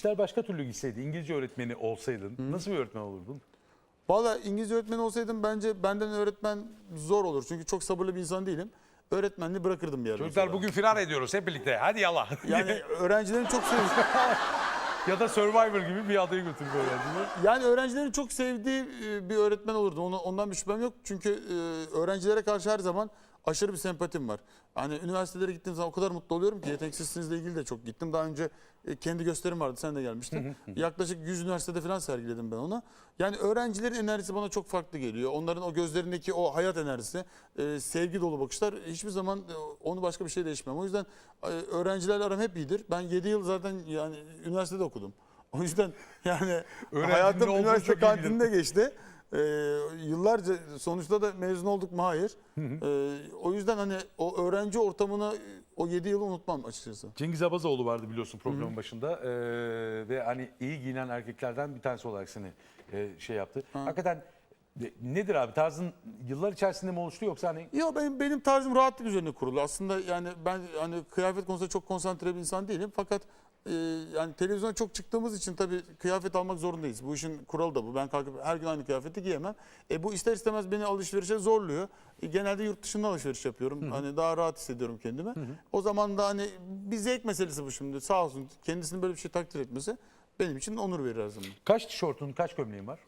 işler başka türlü gitseydi, İngilizce öğretmeni olsaydın nasıl bir öğretmen olurdun? Valla İngilizce öğretmeni olsaydım bence benden öğretmen zor olur. Çünkü çok sabırlı bir insan değilim. Öğretmenliği bırakırdım bir yerden Çocuklar sonra. bugün firar ediyoruz hep birlikte. Hadi yallah. Yani öğrencilerin çok sevdiği, ya da Survivor gibi bir adaya götürüp öğrenciler. yani öğrencilerin çok sevdiği e, bir öğretmen olurdum. Ona- Ondan bir şüphem yok. Çünkü e, öğrencilere karşı her zaman aşırı bir sempatim var. Hani üniversitelere gittiğim zaman o kadar mutlu oluyorum ki yeteneksizsizle ilgili de çok gittim. Daha önce e, kendi gösterim vardı. Sen de gelmiştin. Yaklaşık 100 üniversitede falan sergiledim ben onu. Yani öğrencilerin enerjisi bana çok farklı geliyor. Onların o gözlerindeki o hayat enerjisi, e, sevgi dolu bakışlar hiçbir zaman e, onu başka bir şey değişmem. O yüzden öğrencilerle aram hep iyidir. Ben 7 yıl zaten yani üniversitede okudum. O yüzden yani Öğrencinin hayatım üniversite kantininde geçti. Ee, yıllarca sonuçta da mezun olduk mu? Hayır. Ee, o yüzden hani o öğrenci ortamını o 7 yılı unutmam açıkçası. Cengiz Abazoğlu vardı biliyorsun programın başında Ee, ve hani iyi giyinen erkeklerden bir tanesi olarak seni e, şey yaptı. Hakikaten e, nedir abi tarzın yıllar içerisinde mi oluştu yoksa hani Yok benim benim tarzım rahatlık üzerine kurulu. Aslında yani ben hani kıyafet konusunda çok konsantre bir insan değilim. Fakat e, yani televizyona çok çıktığımız için tabii kıyafet almak zorundayız. Bu işin kuralı da bu. Ben kalkıp her gün aynı kıyafeti giyemem. E, bu ister istemez beni alışverişe zorluyor. E, genelde yurt dışında alışveriş yapıyorum. Hani daha rahat hissediyorum kendimi. O zaman da hani bir zevk meselesi bu şimdi. Sağ olsun kendisini böyle bir şey takdir etmesi benim için onur verir her zaman. kaç tişörtün kaç gömleğin var?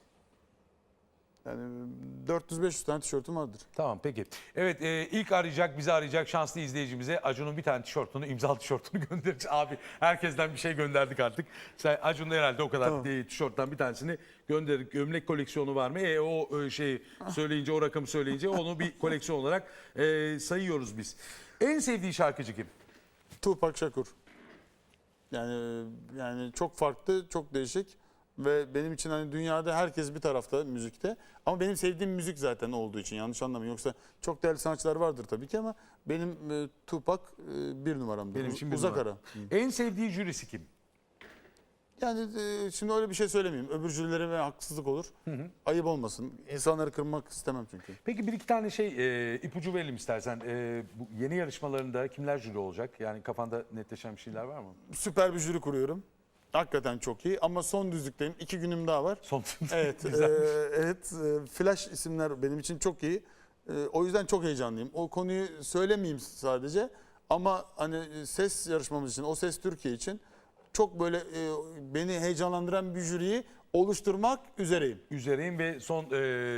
Yani 400-500 tane tişörtüm vardır. Tamam peki. Evet e, ilk arayacak bizi arayacak şanslı izleyicimize Acun'un bir tane tişörtünü imzalı tişörtünü göndereceğiz. Abi herkesten bir şey gönderdik artık. Sen Acun herhalde o kadar Tamam. e, tişörtten bir tanesini gönderdik. Gömlek koleksiyonu var mı? E, o e, şeyi söyleyince o rakamı söyleyince onu bir koleksiyon olarak e, sayıyoruz biz. En sevdiği şarkıcı kim? Tupac Shakur. Yani yani çok farklı, çok değişik ve benim için hani dünyada herkes bir tarafta müzikte. Ama benim sevdiğim müzik zaten olduğu için yanlış anlamayın. Yoksa çok değerli sanatçılar vardır tabii ki ama benim e, Tupac e, bir numaramdır. Benim için bir Uzak numara. ara. En sevdiği jürisi kim? Yani e, şimdi öyle bir şey söylemeyeyim. Öbür jürilere haksızlık olur. Ayıp olmasın. İnsanları kırmak istemem çünkü. Peki bir iki tane şey e, ipucu verelim istersen. E, bu yeni yarışmalarında kimler jüri olacak? Yani kafanda netleşen bir şeyler var mı? Süper bir jüri kuruyorum. Hakikaten çok iyi ama son düzlükteyim. İki günüm daha var. Son Evet, e, evet. e, Flash isimler benim için çok iyi. E, o yüzden çok heyecanlıyım. O konuyu söylemeyeyim sadece ama hani e, ses yarışmamız için, o ses Türkiye için çok böyle e, beni heyecanlandıran bir jüriyi oluşturmak üzereyim. üzereyim ve son e,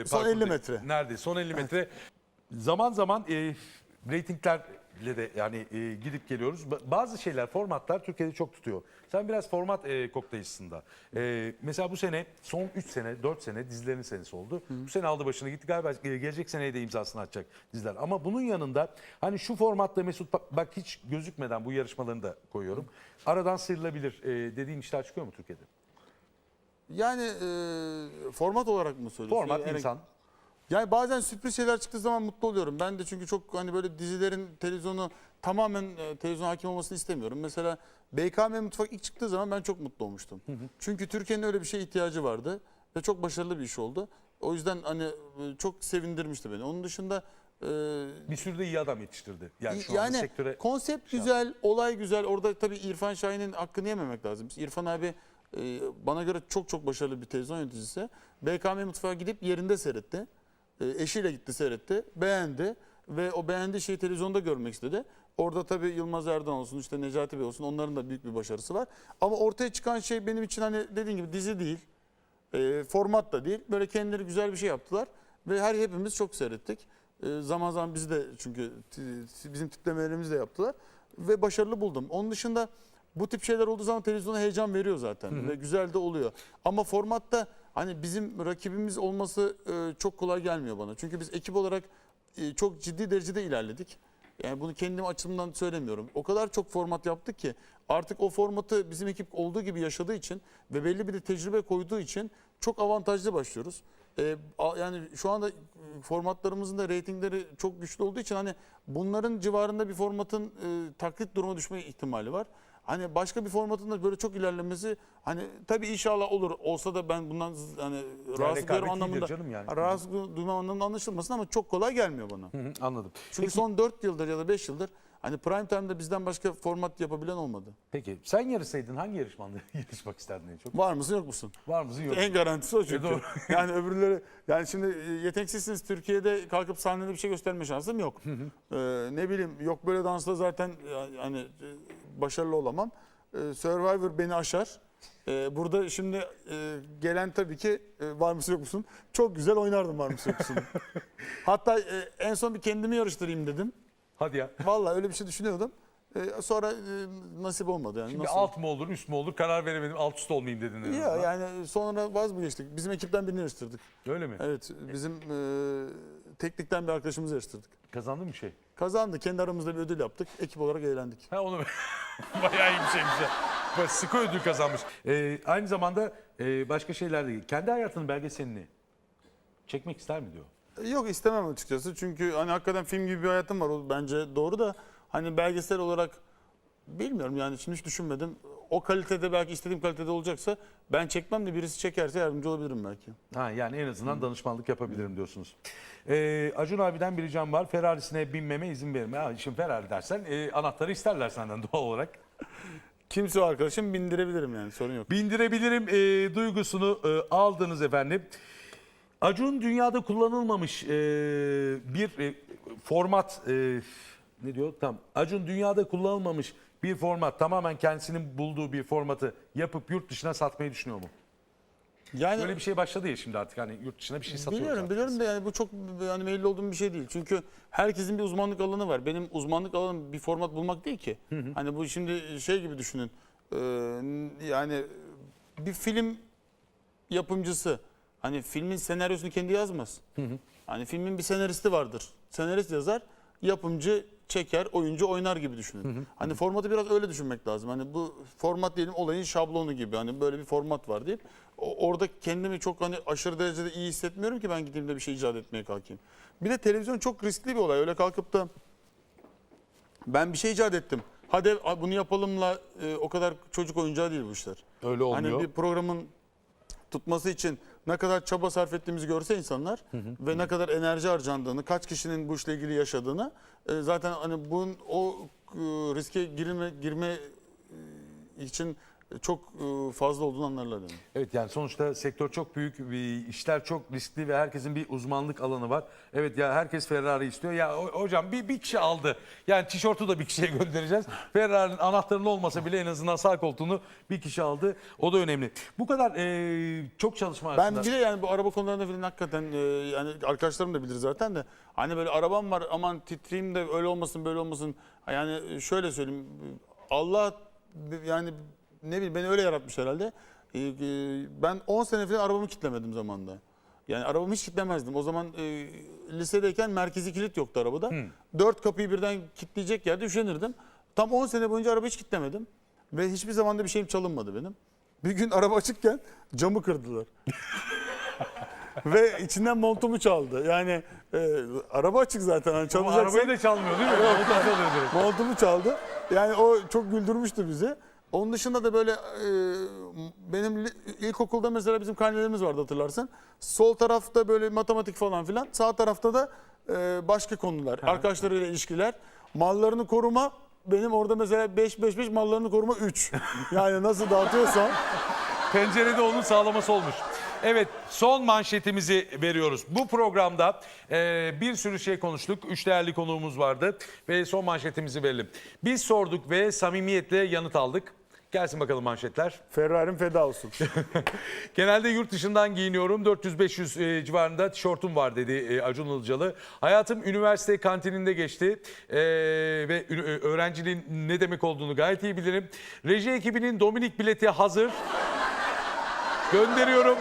Son 50 parkurda- metre. Nerede? Son 50 metre. Zaman zaman e, reytinglerle de yani e, gidip geliyoruz. Ba- Bazı şeyler, formatlar Türkiye'de çok tutuyor. Sen biraz format e, kokteylsinde. E, mesela bu sene son 3 sene, 4 sene dizilerin senesi oldu. Bu sene aldı başını gitti. Galiba e, gelecek seneye de imzasını atacak diziler. Ama bunun yanında hani şu formatta Mesut bak, bak hiç gözükmeden bu yarışmalarını da koyuyorum. Aradan sıyrılabilir e, dediğin işler çıkıyor mu Türkiye'de? Yani e, format olarak mı söylüyorsun? Format, Yani- insan. Yani bazen sürpriz şeyler çıktığı zaman mutlu oluyorum. Ben de çünkü çok hani böyle dizilerin televizyonu tamamen e, televizyon hakim olmasını istemiyorum. Mesela BKM Mutfak ilk çıktığı zaman ben çok mutlu olmuştum. Çünkü Türkiye'nin öyle bir şeye ihtiyacı vardı ve çok başarılı bir iş oldu. O yüzden hani e, çok sevindirmişti beni. Onun dışında e, Bir sürü de iyi adam yetiştirdi. Yani şu anda yani sektöre konsept şey güzel, olay güzel. Orada tabii İrfan Şahin'in hakkını yememek lazım. İrfan abi e, bana göre çok çok başarılı bir televizyon yöneticisi. BKM Mutfağa gidip yerinde seyretti. E, eşiyle gitti seyretti. Beğendi ve o beğendiği şeyi televizyonda görmek istedi. Orada tabii Yılmaz Erdoğan olsun, işte Necati Bey olsun onların da büyük bir başarısı var. Ama ortaya çıkan şey benim için hani dediğin gibi dizi değil. E, format da değil. Böyle kendileri güzel bir şey yaptılar ve her hepimiz çok seyrettik. E, zaman zaman bizi de çünkü bizim tiplemelerimizi de yaptılar ve başarılı buldum. Onun dışında bu tip şeyler olduğu zaman televizyona heyecan veriyor zaten ve güzel de oluyor. Ama formatta hani bizim rakibimiz olması e, çok kolay gelmiyor bana. Çünkü biz ekip olarak e, çok ciddi derecede ilerledik. Yani bunu kendim açımdan söylemiyorum. O kadar çok format yaptık ki artık o formatı bizim ekip olduğu gibi yaşadığı için ve belli bir de tecrübe koyduğu için çok avantajlı başlıyoruz. Ee, yani şu anda e, formatlarımızın da reytingleri çok güçlü olduğu için hani bunların civarında bir formatın e, taklit duruma düşme ihtimali var. Hani başka bir formatın da böyle çok ilerlemesi hani tabii inşallah olur. Olsa da ben bundan hani rekabet duyarım anlamında canım yani. rahatsızlık duymam anlamında anlaşılmasın ama çok kolay gelmiyor bana. Hı hı, anladım. Çünkü son 4 yıldır ya da 5 yıldır Hani prime time'da bizden başka format yapabilen olmadı. Peki sen yarışsaydın hangi yarışmanda yarışmak isterdin en çok? Var mısın yok musun? Var mısın yok? En garantisi o çünkü. E, doğru. yani öbürleri yani şimdi e, yeteneksizsiniz Türkiye'de kalkıp sahnede bir şey gösterme şansım yok. Ee, ne bileyim yok böyle dansla zaten hani e, başarılı olamam. Ee, Survivor beni aşar. Ee, burada şimdi e, gelen tabii ki e, var mısın yok musun? Çok güzel oynardım var mısın yok musun? Hatta e, en son bir kendimi yarıştırayım dedim. Hadi ya. Vallahi öyle bir şey düşünüyordum. Ee, sonra e, nasip olmadı yani. Şimdi Nasıl? alt mı olur üst mü olur karar veremedim alt üst olmayayım dedin. en Ya azından. yani sonra vaz mı geçtik? Bizim ekipten birini yarıştırdık. Öyle mi? Evet bizim e, teknikten bir arkadaşımızı yarıştırdık. Kazandın mı şey? Kazandı. Kendi aramızda bir ödül yaptık. Ekip olarak eğlendik. Ha onu bayağı iyi bir şeymiş ya. Sıkı ödül kazanmış. Ee, aynı zamanda e, başka şeyler değil. Kendi hayatının belgeselini çekmek ister mi diyor. Yok istemem açıkçası. Çünkü hani hakikaten film gibi bir hayatım var. O bence doğru da hani belgesel olarak bilmiyorum yani şimdi hiç düşünmedim. O kalitede belki istediğim kalitede olacaksa ben çekmem de birisi çekerse yardımcı olabilirim belki. Ha yani en azından danışmanlık yapabilirim diyorsunuz. Ee, Acun abiden bir ricam var. Ferrari'sine binmeme izin verme. Ha, şimdi Ferrari dersen e, anahtarı isterler senden doğal olarak. Kimse o arkadaşım bindirebilirim yani sorun yok. Bindirebilirim e, duygusunu e, aldınız efendim. Acun dünyada kullanılmamış e, bir e, format e, ne diyor? Tam. Acun dünyada kullanılmamış bir format tamamen kendisinin bulduğu bir formatı yapıp yurt dışına satmayı düşünüyor mu? Yani Böyle bir şey başladı ya şimdi artık hani yurt dışına bir şey satıyoruz. Biliyorum biliyorum da yani bu çok yani meyilli olduğum bir şey değil. Çünkü herkesin bir uzmanlık alanı var. Benim uzmanlık alanım bir format bulmak değil ki. Hani bu şimdi şey gibi düşünün. Ee, yani bir film yapımcısı hani filmin senaryosunu kendi yazmaz. Hani filmin bir senaristi vardır. Senarist yazar, yapımcı çeker, oyuncu oynar gibi düşünün. Hani formatı biraz öyle düşünmek lazım. Hani bu format diyelim olayın şablonu gibi. Hani böyle bir format var deyip orada kendimi çok hani aşırı derecede iyi hissetmiyorum ki ben gideyim de bir şey icat etmeye kalkayım. Bir de televizyon çok riskli bir olay. Öyle kalkıp da ben bir şey icat ettim. Hadi bunu yapalımla e, o kadar çocuk oyuncağı değil bu işler. Öyle olmuyor. Hani bir programın tutması için ne kadar çaba sarf ettiğimizi görse insanlar ve ne kadar enerji harcandığını, kaç kişinin bu işle ilgili yaşadığını e, zaten hani bunun o e, riske girme girme e, için çok e, fazla olduğunu anlarlar yani. Evet yani sonuçta sektör çok büyük, işler çok riskli ve herkesin bir uzmanlık alanı var. Evet ya herkes Ferrari istiyor. Ya ho- hocam bir, bir kişi aldı. Yani tişörtü de bir kişiye göndereceğiz. Ferrari'nin anahtarının olmasa bile en azından sağ koltuğunu bir kişi aldı. O da önemli. Bu kadar e, çok çalışma Ben arasında. bir de yani bu araba konularında falan hakikaten e, yani arkadaşlarım da bilir zaten de hani böyle arabam var aman titreyeyim de öyle olmasın böyle olmasın. Yani şöyle söyleyeyim Allah yani ne bileyim beni öyle yaratmış herhalde. E, e, Ben 10 sene falan arabamı kilitlemedim zamanında. Yani arabamı hiç kilitlemezdim. O zaman e, lisedeyken merkezi kilit yoktu arabada. Dört kapıyı birden kilitleyecek yerde üşenirdim. Tam 10 sene boyunca araba hiç kilitlemedim. Ve hiçbir zaman da bir şeyim çalınmadı benim. Bir gün araba açıkken camı kırdılar. Ve içinden montumu çaldı. Yani e, araba açık zaten. Hani Ama çalacaksa arabayı da çalmıyor değil mi? Montu çalıyor direkt. montumu çaldı. Yani o çok güldürmüştü bizi. Onun dışında da böyle e, benim ilkokulda mesela bizim karnelerimiz vardı hatırlarsın. Sol tarafta böyle matematik falan filan. Sağ tarafta da e, başka konular. Arkadaşlarıyla ilişkiler. Mallarını koruma. Benim orada mesela 5-5-5 mallarını koruma 3. Yani nasıl dağıtıyorsam. Pencerede onun sağlaması olmuş. Evet son manşetimizi veriyoruz. Bu programda e, bir sürü şey konuştuk. Üç değerli konuğumuz vardı ve son manşetimizi verelim. Biz sorduk ve samimiyetle yanıt aldık. Gelsin bakalım manşetler. Ferrari'm feda olsun. Genelde yurt dışından giyiniyorum. 400-500 e, civarında tişörtüm var dedi e, Acun Ilıcalı. Hayatım üniversite kantininde geçti E, ve e, öğrenciliğin ne demek olduğunu gayet iyi bilirim. Reji ekibinin Dominik bileti hazır. Gönderiyorum.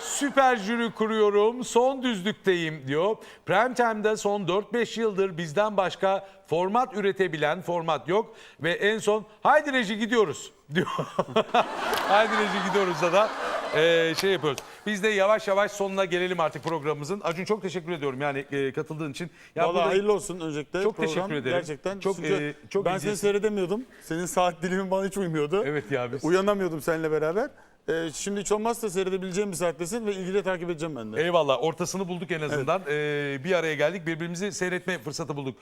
Süper jüri kuruyorum. Son düzlükteyim diyor. Prime Time'da son 4-5 yıldır bizden başka format üretebilen format yok. Ve en son haydi reji gidiyoruz diyor. haydi reji gidiyoruz da da eee, şey yapıyoruz. Biz de yavaş yavaş sonuna gelelim artık programımızın. Acun çok teşekkür ediyorum yani eee, katıldığın için. Ya Vallahi burada- hayırlı olsun öncelikle. Çok program. teşekkür ederim. Gerçekten. Çok, Çünkü e, çok ben seni seyredemiyordum. Senin saat dilimin bana hiç uymuyordu. Evet ya biz. Uyanamıyordum seninle beraber. Ee, şimdi hiç olmazsa seyredebileceğim bir saattesin ve ilgiyle takip edeceğim ben de. Eyvallah ortasını bulduk en azından. Eee, bir araya geldik birbirimizi seyretme fırsatı bulduk.